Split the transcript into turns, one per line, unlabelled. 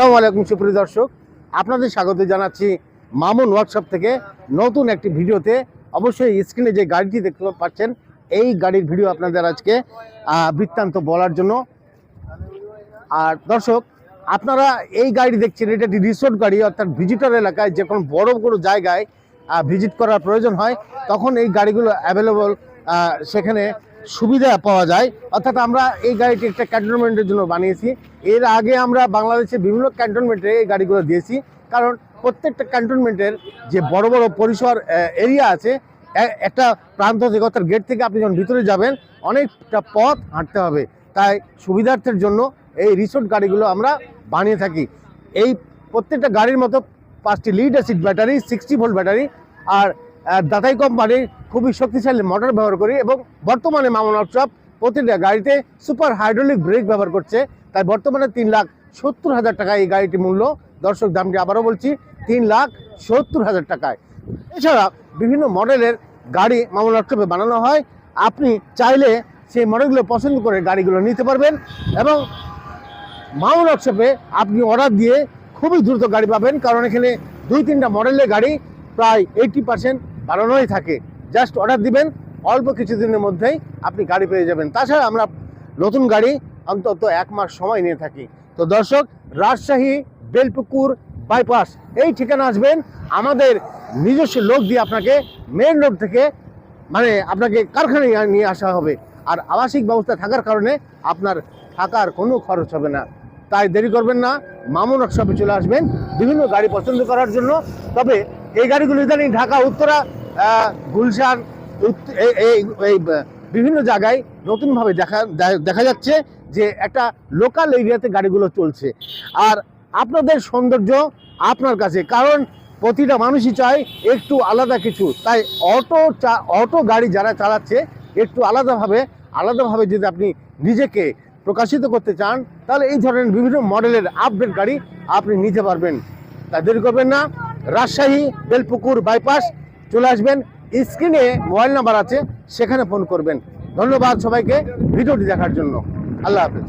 আসসালামু আলাইকুম, সুপ্রিয় দর্শক। আপনাদের স্বাগত জানাচ্ছি মামুন ওয়ার্কশপ থেকে নতুন একটি ভিডিওতে। অবশ্যই স্ক্রিনে যে গাড়িটি দেখতে পাচ্ছেন, এই গাড়ির ভিডিও আপনাদের আজকে বৃত্তান্ত বলার জন্য। আর দর্শক, আপনারা এই গাড়ি দেখছেন, এটা একটি রিসোর্ট গাড়ি, অর্থাৎ ভিজিটর এলাকায় যে কোনো বড় বড় জায়গায় ভিজিট করার প্রয়োজন হয়, তখন এই গাড়িগুলো অ্যাভেলেবল সেখানে সুবিধা পাওয়া যায়। অর্থাৎ আমরা এই গাড়িটি একটা ক্যান্টনমেন্টের জন্য বানিয়েছি। এর আগে আমরা বাংলাদেশে বিভিন্ন ক্যান্টনমেন্টে এই গাড়িগুলো দিয়েছি। কারণ প্রত্যেকটা ক্যান্টনমেন্টের যে বড় বড় পরিসর এরিয়া আছে একটা প্রান্ত থেকে অর্থাৎ গেট থেকে আপনি যখন ভিতরে যাবেন, অনেকটা পথ হাঁটতে হবে। তাই সুবিধার্থের জন্য এই রিসোর্ট গাড়িগুলো আমরা বানিয়ে থাকি। এই প্রত্যেকটা গাড়ির মতো পাঁচটি lead acid battery sixty volt battery আর দাতাই কোম্পানির খুবই শক্তিশালী মোটর ব্যবহার করি এবং বর্তমানে মামুন ওয়ার্কশপ প্রতিটা গাড়িতে সুপার হাইড্রোলিক ব্রেক ব্যবহার করছে। তাই বর্তমানে তিন লাখ সত্তর হাজার টাকা এই গাড়িটি মূল্য। দর্শক, দামটি আবারও বলছি, তিন লাখ সত্তর হাজার টাকায়। এছাড়া বিভিন্ন মডেলের গাড়ি মামুন ওয়ার্কশপে বানানো হয়। আপনি চাইলে সেই মডেলগুলো পছন্দ করে গাড়িগুলো নিতে পারবেন এবং মাউন্ট ওয়ার্কশপে আপনি অর্ডার দিয়ে খুবই দ্রুত গাড়ি পাবেন। কারণ এখানে দুই তিনটা মডেলের গাড়ি প্রায় এইটি পার্সেন্ট বানানোই থাকে। জাস্ট অর্ডার দিবেন, অল্প কিছুদিনের মধ্যেই আপনি গাড়ি পেয়ে যাবেন। তাছাড়া আমরা নতুন গাড়ি অন্তত এক মাস সময় নিয়ে থাকি। তো দর্শক, রাজশাহী, বেলপুকুর বাইপাস এই ঠিকানা আসবেন। আমাদের নিজস্ব লোক দিয়ে আপনাকে মেন রোড থেকে মানে আপনাকে কারখানায় নিয়ে আসা হবে। আর আবাসিক ব্যবস্থা থাকার কারণে আপনার থাকার কোনো খরচ হবে না। তাই দেরি করবেন না, মামুন ওয়ার্কশপে চলে আসবেন। বিভিন্ন গাড়ি পছন্দ করার জন্য। তবে এই গাড়িগুলো ইদানিং ঢাকা, উত্তরা গুলশান এই- বিভিন্ন জায়গায় নতুনভাবে দেখা দেখা যাচ্ছে যে একটা লোকাল এরিয়াতে গাড়িগুলো চলছে। আর আপনাদের সৌন্দর্য আপনার কাছে, কারণ প্রতিটা মানুষই চায় একটু আলাদা কিছু। তাই অটো চা- অটো গাড়ি যারা চালাচ্ছে, একটু আলাদাভাবে আলাদাভাবে যদি আপনি নিজেকে প্রকাশিত করতে চান, তাহলে এই ধরনের বিভিন্ন মডেলের আপডেট গাড়ি আপনি নিতে পারবেন। তাই দেরি করবেন না। রাজশাহী, বেলপুকুর বাইপাস চলে আসবেন। স্ক্রিনে মোবাইল নাম্বার আছে, সেখানে ফোন করবেন। ধন্যবাদ সবাইকে ভিডিওটি দেখার জন্য। আল্লাহ হাফেজ।